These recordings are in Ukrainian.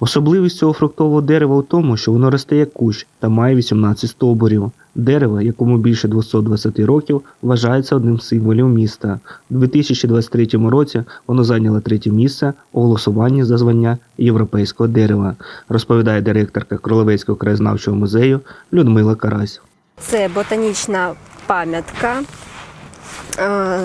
Особливість цього фруктового дерева у тому, що воно росте як кущ та має 18 стовбурів. Дерево, якому більше 220 років, вважається одним з символів міста. У 2023 році воно зайняло третє місце у голосуванні за звання європейського дерева, розповідає директорка Кролевецького краєзнавчого музею Людмила Карась. Це ботанічна пам'ятка е,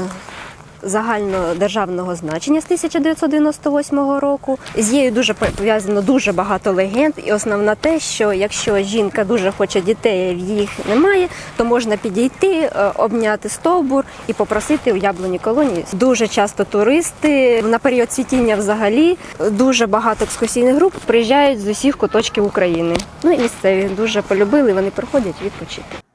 загальнодержавного значення з 1998 року. З нею дуже пов'язано дуже багато легенд. І основне те, що якщо жінка дуже хоче дітей, їх немає, то можна підійти, е, обняти стовбур і попросити у яблуні колонії. Дуже часто туристи на період цвітіння взагалі дуже багато екскурсійних груп приїжджають з усіх куточків України. Ну і місцеві дуже полюбили. Вони приходять відпочити.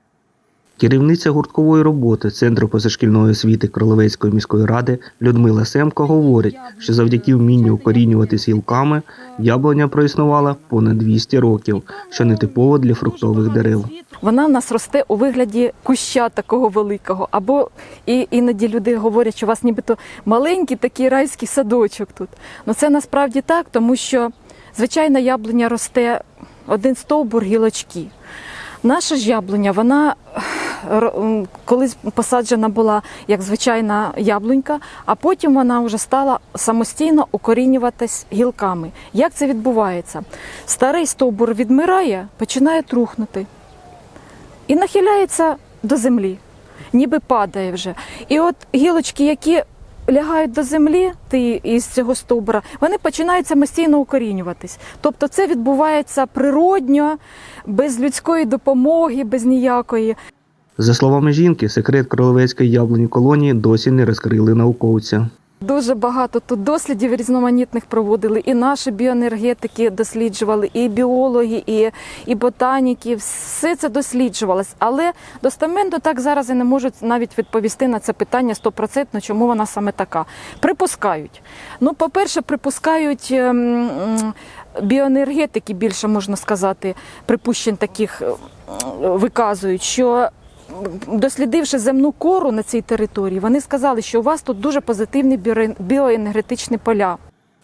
Керівниця гурткової роботи Центру позашкільної освіти Кролевецької міської ради Людмила Семко говорить, що завдяки вмінню укорінюватись гілками яблуня проіснувала понад 200 років, що нетипово для фруктових дерев. Вона в нас росте у вигляді куща такого великого. Або і іноді люди говорять, що у вас нібито маленький такий райський садочок тут. Ну це насправді так, тому що звичайна яблуня росте один стовбур гілочки. Наша ж яблуня, вона колись посаджена була як звичайна яблунька, а потім вона вже стала самостійно укорінюватись гілками. Як це відбувається? Старий стовбур відмирає, починає трухнути і нахиляється до землі, ніби падає вже. І от гілочки, які лягають до землі ти із цього стовбура, вони починають самостійно укорінюватись. Тобто це відбувається природньо, без людської допомоги, без ніякої. За словами жінки, секрет кролевецької яблуні колонії досі не розкрили науковці. Дуже багато тут дослідів різноманітних проводили. І наші біоенергетики досліджували, і біологи, і, і ботаніки. Все це досліджувалось. Але достеменно так зараз і не можуть навіть відповісти на це питання стопроцентно, чому вона саме така. Припускають. Ну, по-перше, припускають. ем, Біоенергетики більше можна сказати, припущень таких е, виказують, що дослідивши земну кору на цій території, вони сказали, що у вас тут дуже позитивні біоен- біоенергетичні поля.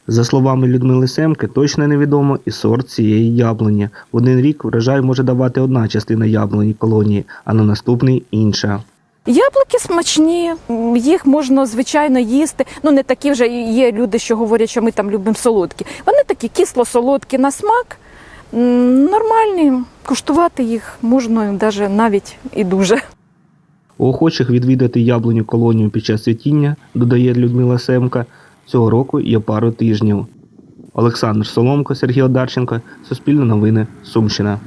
За словами Людмили Семки, точно невідомо і сорт цієї яблуні. В один рік врожай може давати одна частина яблуні колонії, а на наступний інша. Яблуки смачні, їх можна звичайно їсти. Ну не такі вже є люди, що говорять, що ми там любимо солодкі. Вони такі кисло-солодкі на смак, нормальні. Куштувати їх можна навіть і дуже. У охочих відвідати яблуню колонію під час цвітіння, додає Людмила Семка, цього року є пару тижнів. Олександр Соломко, Сергій Одарченко, Суспільне новини, Сумщина.